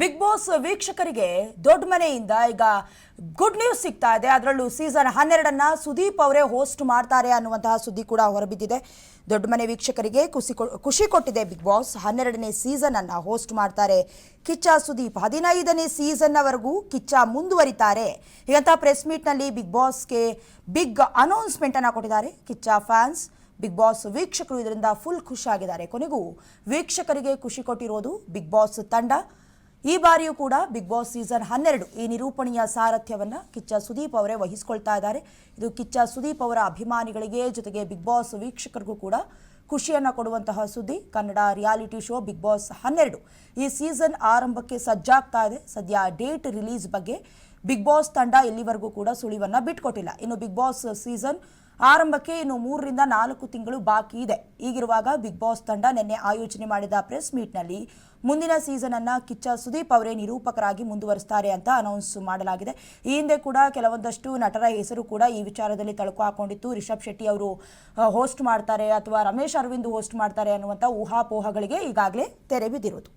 Big boss ವೀಕ್ಷಕರಿಗೆ ದೊಡ್ಡ ಮನೆಯಿಂದ ಈಗ ಗುಡ್ ನ್ಯೂಸ್ ಸಿಗ್ತಾ ಇದೆ. ಅದರಲ್ಲೂ ಸೀಸನ್ ಹನ್ನೆರಡನ್ನ ಸುದೀಪ್ ಅವರೇ ಹೋಸ್ಟ್ ಮಾಡ್ತಾರೆ ಅನ್ನುವಂತಹ ಸುದ್ದಿ ಕೂಡ ಹೊರಬಿದ್ದಿದೆ. ದೊಡ್ಡ ಮನೆ ವೀಕ್ಷಕರಿಗೆ ಖುಷಿ ಖುಷಿ ಕೊಟ್ಟಿದೆ ಬಿಗ್ ಬಾಸ್. ಹನ್ನೆರಡನೇ ಸೀಸನ್ ಅನ್ನ ಹೋಸ್ಟ್ ಮಾಡ್ತಾರೆ ಕಿಚ್ಚ ಸುದೀಪ್. ಹದಿನೈದನೇ ಸೀಸನ್ನವರೆಗೂ ಕಿಚ್ಚ ಮುಂದುವರಿತಾರೆ. ಹೀಗಂತ ಪ್ರೆಸ್ ಮೀಟ್ನಲ್ಲಿ ಬಿಗ್ ಬಾಸ್ಗೆ ಬಿಗ್ ಅನೌನ್ಸ್ಮೆಂಟ್ ಅನ್ನ ಕೊಟ್ಟಿದ್ದಾರೆ ಕಿಚ್ಚ ಫ್ಯಾನ್ಸ್ ಬಿಗ್ ಬಾಸ್ ವೀಕ್ಷಕರು ಇದರಿಂದ ಫುಲ್ ಖುಷಿಯಾಗಿದ್ದಾರೆ. ಕೊನೆಗೂ ವೀಕ್ಷಕರಿಗೆ ಖುಷಿ ಕೊಟ್ಟಿರೋದು ಬಿಗ್ ಬಾಸ್ ತಂಡ. ಈ ಬಾರಿಯೂ ಕೂಡ ಬಿಗ್ ಬಾಸ್ ಸೀಸನ್ ಹನ್ನೆರಡು ಈ ನಿರೂಪಣೆಯ ಸಾರಥ್ಯವನ್ನು ಕಿಚ್ಚ ಸುದೀಪ್ ಅವರೇ ವಹಿಸಿಕೊಳ್ತಾ ಇದ್ದಾರೆ. ಇದು ಕಿಚ್ಚ ಸುದೀಪ್ ಅವರ ಅಭಿಮಾನಿಗಳಿಗೆ ಜೊತೆಗೆ ಬಿಗ್ ಬಾಸ್ ವೀಕ್ಷಕರಿಗೂ ಕೂಡ ಖುಷಿಯನ್ನು ಕೊಡುವಂತಹ ಸುದ್ದಿ. Kannada reality show Bigg Boss ಹನ್ನೆರಡು ಈ ಸೀಸನ್ ಆರಂಭಕ್ಕೆ ಸಜ್ಜಾಗ್ತಾ ಇದೆ. ಸದ್ಯ ಡೇಟ್ ರಿಲೀಸ್ ಬಗ್ಗೆ ಬಿಗ್ ಬಾಸ್ ತಂಡ ಇಲ್ಲಿವರೆಗೂ ಕೂಡ ಸುಳಿವನ್ನ ಬಿಟ್ಕೊಟ್ಟಿಲ್ಲ. ಇನ್ನು ಬಿಗ್ ಬಾಸ್ ಸೀಸನ್ ಆರಂಭಕ್ಕೆ ಇನ್ನು ಮೂರರಿಂದ ನಾಲ್ಕು ತಿಂಗಳು ಬಾಕಿ ಇದೆ. ಈಗಿರುವಾಗ ಬಿಗ್ ಬಾಸ್ ತಂಡ ನಿನ್ನೆ ಆಯೋಜನೆ ಮಾಡಿದ ಪ್ರೆಸ್ ಮೀಟ್ನಲ್ಲಿ ಮುಂದಿನ ಸೀಸನ್ ಅನ್ನ ಕಿಚ್ಚ ಸುದೀಪ್ ಅವರೇ ನಿರೂಪಕರಾಗಿ ಮುಂದುವರಿಸ್ತಾರೆ ಅಂತ ಅನೌನ್ಸ್ ಮಾಡಲಾಗಿದೆ. ಈ ಹಿಂದೆ ಕೂಡ ಕೆಲವೊಂದಷ್ಟು ನಟರ ಹೆಸರು ಕೂಡ ಈ ವಿಚಾರದಲ್ಲಿ ತಳಕು ಹಾಕೊಂಡಿತ್ತು. ರಿಷಬ್ ಶೆಟ್ಟಿ ಅವರು ಹೋಸ್ಟ್ ಮಾಡ್ತಾರೆ ಅಥವಾ ರಮೇಶ್ ಅರವಿಂದ್ ಹೋಸ್ಟ್ ಮಾಡ್ತಾರೆ ಅನ್ನುವಂಥ ಊಹಾಪೋಹಗಳಿಗೆ ಈಗಾಗಲೇ ತೆರೆ ಬಿದ್ದಿರೋದು.